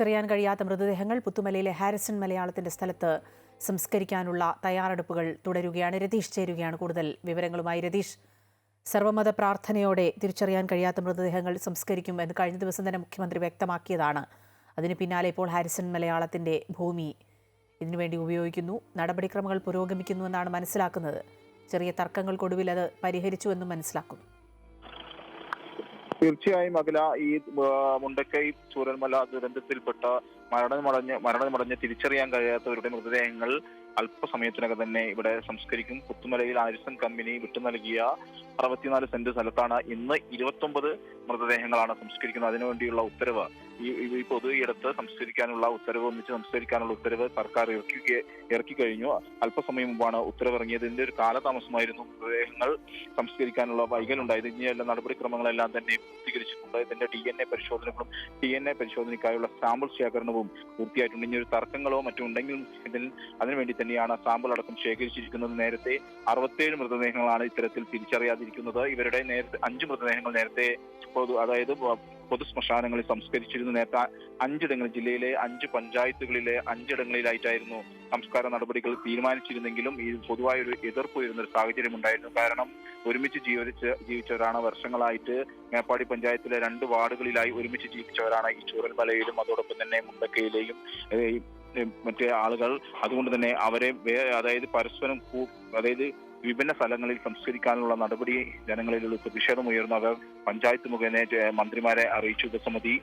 തിരിച്ചറിയാൻ കഴിയാത്ത മൃതദേഹങ്ങൾ പുത്തുമലയിലെ ഹാരിസൺ മലയാളത്തിന്റെ സ്ഥലത്ത് സംസ്കരിക്കാനുള്ള തയ്യാറെടുപ്പുകൾ തുടരുകയാണ്. രതീഷ് ചേരുകയാണ് കൂടുതൽ വിവരങ്ങളുമായി. രതീഷ് സർവമത പ്രാർത്ഥനയോടെ തിരിച്ചറിയാൻ കഴിയാത്ത മൃതദേഹങ്ങൾ സംസ്കരിക്കും എന്ന് കഴിഞ്ഞ ദിവസം തന്നെ മുഖ്യമന്ത്രി വ്യക്തമാക്കിയതാണ്. അതിന് പിന്നാലെ ഇപ്പോൾ ഹാരിസൺ മലയാളത്തിന്റെ ഭൂമി ഇതിനുവേണ്ടി ഉപയോഗിക്കുന്നു. നടപടിക്രമങ്ങൾ പുരോഗമിക്കുന്നുവെന്നാണ് മനസ്സിലാക്കുന്നത്. ചെറിയ തർക്കങ്ങൾക്കൊടുവിൽ അത് പരിഹരിച്ചുവെന്നും മനസ്സിലാക്കുന്നു. തീർച്ചയായും അഖില ഈ മുണ്ടക്കൈ ചൂരൽമല ദുരന്തത്തിൽപ്പെട്ട മരണമടഞ്ഞ് മരണമടഞ്ഞ് തിരിച്ചറിയാൻ കഴിയാത്തവരുടെ മൃതദേഹങ്ങൾ അല്പസമയത്തിനകം തന്നെ ഇവിടെ സംസ്കരിക്കും. പുത്തുമലയിൽ ആരിസൺ കമ്പനി വിട്ടു നൽകിയ അറുപത്തിനാല് സെന്റ് സ്ഥലത്താണ് ഇന്ന് ഇരുപത്തൊമ്പത് മൃതദേഹങ്ങളാണ് സംസ്കരിക്കുന്നത്. അതിനുവേണ്ടിയുള്ള ഉത്തരവ് ഈ ഈ- ഈ പൊതു സംസ്കരിക്കാനുള്ള ഉത്തരവ് ഒന്നിച്ച് സംസ്കരിക്കാനുള്ള ഉത്തരവ് സർക്കാർ ഇറക്കി ഇറക്കി കഴിഞ്ഞു. അല്പസമയം മുമ്പാണ് ഉത്തരവ് ഇറങ്ങിയത് ഇതിന്റെ ഒരു കാലതാമസമായിരുന്നു മൃതദേഹങ്ങൾ സംസ്കരിക്കാനുള്ള വൈകലുണ്ടായത്. ഇനി എല്ലാ നടപടിക്രമങ്ങളെല്ലാം തന്നെ പൂർത്തീകരിച്ചിട്ടുണ്ട്. ഇതിന്റെ ഡി എൻ എ പരിശോധനകളും ഡി എൻ എ പരിശോധനയ്ക്കായുള്ള സാമ്പിൾ ശേഖരണവും പൂർത്തിയായിട്ടുണ്ട്. ഇനി ഒരു തർക്കങ്ങളോ മറ്റോ ഉണ്ടെങ്കിലും ഇതിൽ അതിനുവേണ്ടി തന്നെയാണ് സാമ്പിൾ അടക്കം ശേഖരിച്ചിരിക്കുന്നത്. നേരത്തെ അറുപത്തേഴ് മൃതദേഹങ്ങളാണ് ഇത്തരത്തിൽ തിരിച്ചറിയാതിരിക്കുന്നത്. ഇവരുടെ നേരത്തെ അഞ്ച് മൃതദേഹങ്ങൾ നേരത്തെ പൊതു അതായത് പൊതു ശ്മശാനങ്ങളിൽ സംസ്കരിച്ചിരുന്നു. നേരത്തെ അഞ്ചിടങ്ങളിൽ ജില്ലയിലെ അഞ്ച് പഞ്ചായത്തുകളിലെ അഞ്ചിടങ്ങളിലായിട്ടായിരുന്നു സംസ്കാര നടപടികൾ തീരുമാനിച്ചിരുന്നെങ്കിലും ഈ പൊതുവായൊരു എതിർപ്പ് വരുന്ന ഒരു സാഹചര്യം ഉണ്ടായിരുന്നു. കാരണം ഒരുമിച്ച് ജീവിച്ച് ജീവിച്ചവരാണ് വർഷങ്ങളായിട്ട് മേപ്പാടി പഞ്ചായത്തിലെ രണ്ട് വാർഡുകളിലായി ഒരുമിച്ച് ജീവിച്ചവരാണ് ഈ ചൂരൽമലയിലും അതോടൊപ്പം തന്നെ മുണ്ടക്കയിലെയും മറ്റേ ആളുകൾ. അതുകൊണ്ട് തന്നെ അവരെ അതായത് പരസ്പരം അതായത് വിഭിന്ന സ്ഥലങ്ങളിൽ സംസ്കരിക്കാനുള്ള നടപടി ജനങ്ങളിലുള്ള പ്രതിഷേധം ഉയർന്നു. ഉയർന്നവർ പഞ്ചായത്ത് മുഖേന മന്ത്രിമാരെ അറിയിച്ചു. ഉപസമിതി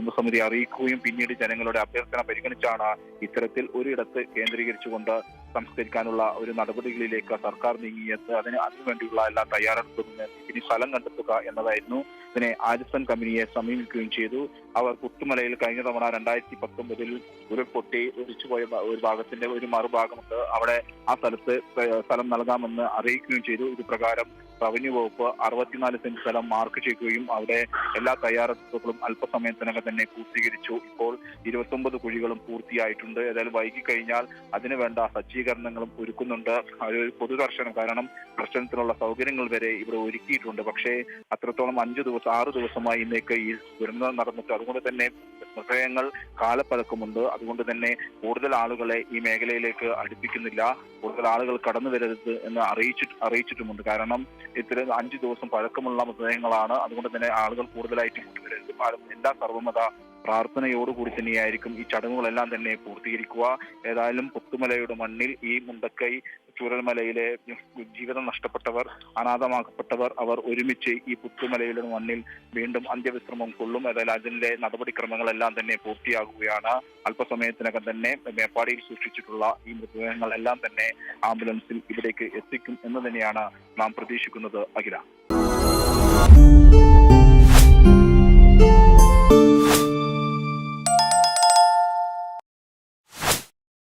ഉപസമിതി അറിയിക്കുകയും പിന്നീട് ജനങ്ങളുടെ അഭ്യർത്ഥന പരിഗണിച്ചാണ് ഇത്തരത്തിൽ ഒരിടത്ത് കേന്ദ്രീകരിച്ചുകൊണ്ട് സംസ്കരിക്കാനുള്ള ഒരു നടപടികളിലേക്ക് സർക്കാർ നീങ്ങിയത് അതിന് അതിനുവേണ്ടിയുള്ള എല്ലാ തയ്യാറെടുപ്പും ഇനി സ്ഥലം കണ്ടെത്തുക എന്നതായിരുന്നു ഇതിനെ ആരിസൺ കമ്പനിയെ സമീപിക്കുകയും ചെയ്തു. അവർ പുത്തുമലയിൽ കഴിഞ്ഞ തവണ രണ്ടായിരത്തി പത്തൊമ്പതിൽ ഉരുൾപൊട്ടി ഒലിച്ചുപോയ ഭ- ഒരു ഭാഗത്തിന്റെ ഒരു മറുഭാഗമുണ്ട്. അവിടെ ആ സ്ഥലത്ത് സ്ഥലം നൽകാമെന്ന് അറിയിക്കുകയും ചെയ്തു. ഇത് പ്രകാരം റവന്യൂ വകുപ്പ് അറുപത്തിനാല് സെന്റ് സ്ഥലം മാർക്ക് ചെയ്യുകയും അവിടെ എല്ലാ തയ്യാറെടുപ്പുകളും അല്പസമയത്തിനകം തന്നെ പൂർത്തീകരിച്ചു. ഇപ്പോൾ ഇരുപത്തൊമ്പത് കുഴികളും പൂർത്തിയായിട്ടുണ്ട്. ഏതായാലും വൈകി കഴിഞ്ഞാൽ അതിന് വേണ്ട സജ്ജീകരണങ്ങളും ഒരുക്കുന്നുണ്ട്. ഒരു പൊതുദർശനം കാരണം ദർശനത്തിനുള്ള സൗകര്യങ്ങൾ വരെ ഇവിടെ ഒരുക്കിയിട്ടുണ്ട്. പക്ഷേ അത്രത്തോളം അഞ്ചു ദിവസം ആറു ദിവസമായി ഇന്നേക്ക് ഈ ദുരന്തം നടന്നിട്ട് അതുകൊണ്ട് തന്നെ മൃതദേഹങ്ങൾ കാലപ്പഴക്കമുണ്ട്. അതുകൊണ്ട് തന്നെ കൂടുതൽ ആളുകളെ ഈ മേഖലയിലേക്ക് അടുപ്പിക്കുന്നില്ല. കൂടുതൽ ആളുകൾ കടന്നു വരരുത് എന്ന് അറിയിച്ചിട്ട് അറിയിച്ചിട്ടുമുണ്ട്. കാരണം ഇത്തരം അഞ്ചു ദിവസം പഴക്കമുള്ള മൃതദേഹങ്ങളാണ്. അതുകൊണ്ട് തന്നെ ആളുകൾ കൂടുതലായിട്ട് വരരുത്. എല്ലാ സർവമത പ്രാർത്ഥനയോടുകൂടി തന്നെയായിരിക്കും ഈ ചടങ്ങുകളെല്ലാം തന്നെ പൂർത്തീകരിക്കുക. ഏതായാലും പുത്തുമലയുടെ മണ്ണിൽ ഈ മുണ്ടക്കൈ ചൂരൽമലയിലെ ജീവിതം നഷ്ടപ്പെട്ടവർ അനാഥമാക്കപ്പെട്ടവർ അവർ ഒരുമിച്ച് ഈ പുത്തുമലയുടെ മണ്ണിൽ വീണ്ടും അന്ത്യവിശ്രമം കൊള്ളും. ഏതായാലും അതിന്റെ നടപടിക്രമങ്ങളെല്ലാം തന്നെ പൂർത്തിയാകുകയാണ്. അല്പസമയത്തിനകം തന്നെ മേപ്പാടിയിൽ സൂക്ഷിച്ചിട്ടുള്ള ഈ മൃതദേഹങ്ങളെല്ലാം തന്നെ ആംബുലൻസിൽ ഇവിടേക്ക് എത്തിക്കും എന്ന് തന്നെയാണ് നാം പ്രതീക്ഷിക്കുന്നത് അഖില.